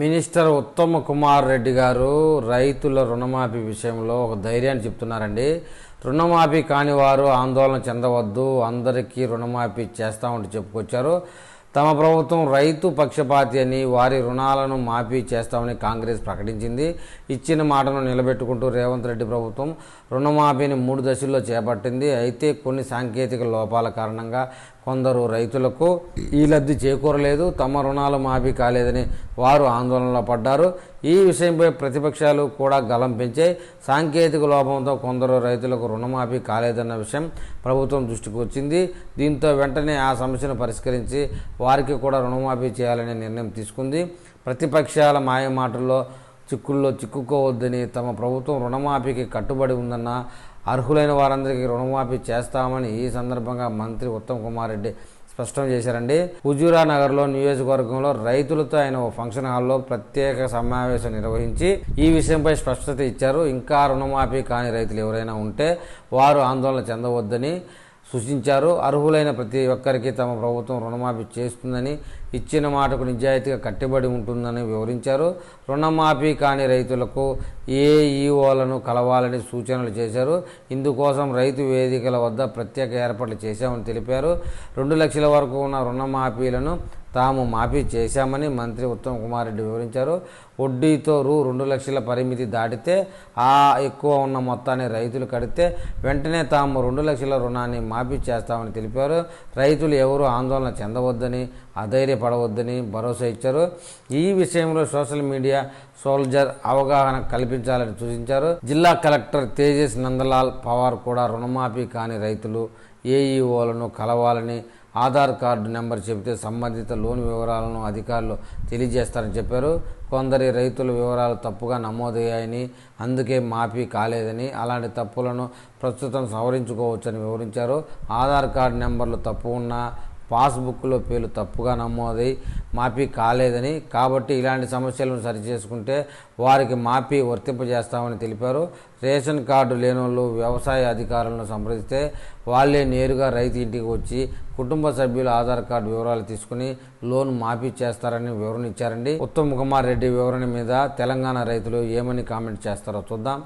Minister Uttam Kumar Reddy గారు రైతుల రుణమాఫీ విషయంలో ఒక ధైర్యాన్ని చెప్తున్నారండి. రుణమాఫీ కాని వారు ఆందోళన చెందవద్దు అందరికీ రుణమాఫీ చేస్తామంటూ చెప్పుకొచ్చారు. తమ ప్రభుత్వం రైతు పక్షపాతి అని వారి రుణాలను మాఫీ చేస్తామని కాంగ్రెస్ ప్రకటించింది. ఇచ్చిన మాటను నిలబెట్టుకుంటూ రేవంత్ రెడ్డి ప్రభుత్వం రుణమాఫీని మూడు దశల్లో చేపట్టింది. అయితే కొన్ని సాంకేతిక లోపాల కారణంగా కొందరు రైతులకు ఈ లబ్ధి చేకూరలేదు తమ రుణాలు మాఫీ కాలేదని వారు ఆందోళనలో పడ్డారు. ఈ విషయంపై ప్రతిపక్షాలు కూడా గలం పెంచాయి. సాంకేతిక లోపంతో కొందరు రైతులకు రుణమాఫీ కాలేదన్న విషయం ప్రభుత్వం దృష్టికి వచ్చింది. దీంతో వెంటనే ఆ సమస్యను పరిష్కరించి వారికి కూడా రుణమాఫీ చేయాలనే నిర్ణయం తీసుకుంది. ప్రతిపక్షాల మాయమాటల్లో చిక్కుల్లో చిక్కుకోవద్దని తమ ప్రభుత్వం రుణమాఫీకి కట్టుబడి ఉందన్న అర్హులైన వారందరికీ రుణమాఫీ చేస్తామని ఈ సందర్భంగా మంత్రి ఉత్తమ్ కుమార్ రెడ్డి స్పష్టం చేశారండి. హుజూరా నగర్లో నియోజకవర్గంలో రైతులతో ఆయన ఓ ఫంక్షన్ హాల్లో ప్రత్యేక సమావేశం నిర్వహించి ఈ విషయంపై స్పష్టత ఇచ్చారు. ఇంకా రుణమాఫీ కాని రైతులు ఎవరైనా ఉంటే వారు ఆందోళన చెందవద్దని సూచించారు అర్హులైన ప్రతి ఒక్కరికి తమ ప్రభుత్వం రుణమాఫీ చేస్తుందని ఇచ్చిన మాటకు నిజాయితీగా కట్టుబడి ఉంటుందని వివరించారు. రుణమాఫీ కాని రైతులకు ఏ ఈఓలను కలవాలని సూచనలు చేశారు. ఇందుకోసం రైతు వేదికల వద్ద ప్రత్యేక ఏర్పాట్లు చేశామని తెలిపారు. రెండు లక్షల వరకు ఉన్న రుణమాఫీలను తాము మాఫీ చేశామని మంత్రి ఉత్తమ్ కుమార్ రెడ్డి వివరించారు. వడ్డీతో రూ రెండు లక్షల పరిమితి దాటితే ఆ ఎక్కువ ఉన్న మొత్తాన్ని రైతులు కడితే వెంటనే తాము రెండు లక్షల రుణాన్ని మాఫీ చేస్తామని తెలిపారు. రైతులు ఎవరూ ఆందోళన చెందవద్దని అధైర్యపడవద్దని భరోసా ఇచ్చారు. ఈ విషయంలో సోషల్ మీడియా సోల్జర్ అవగాహన కల్పించాలని సూచించారు. జిల్లా కలెక్టర్ తేజస్ నందలాల్ పవార్ కూడా రుణమాఫీ కాని రైతులు ఏఈఓలను కలవాలని ఆధార్ కార్డు నెంబర్ చెబితే సంబంధిత లోన్ వివరాలను అధికారులు తెలియజేస్తారని చెప్పారు. కొందరి రైతుల వివరాలు తప్పుగా నమోదయ్యాయని అందుకే మాఫీ కాలేదని అలాంటి తప్పులను ప్రస్తుతం సవరించుకోవచ్చని వివరించారు. ఆధార్ కార్డు నెంబర్లు తప్పు ఉన్నా పాస్బుక్లో పేర్లు తప్పుగా నమోదై మాఫీ కాలేదని. కాబట్టి ఇలాంటి సమస్యలను సరిచేసుకుంటే వారికి మాఫీ వర్తింపజేస్తామని తెలిపారు. రేషన్ కార్డు లేనోళ్ళు వ్యవసాయ అధికారులను సంప్రదిస్తే వాళ్ళే నేరుగా రైతు ఇంటికి వచ్చి కుటుంబ సభ్యుల ఆధార్ కార్డు వివరాలు తీసుకుని లోన్ మాఫీ చేస్తారని వివరణ ఇచ్చారండి. ఉత్తమ్ కుమార్ రెడ్డి వివరణ మీద తెలంగాణ రైతులు ఏమని కామెంట్ చేస్తారో చూద్దాం.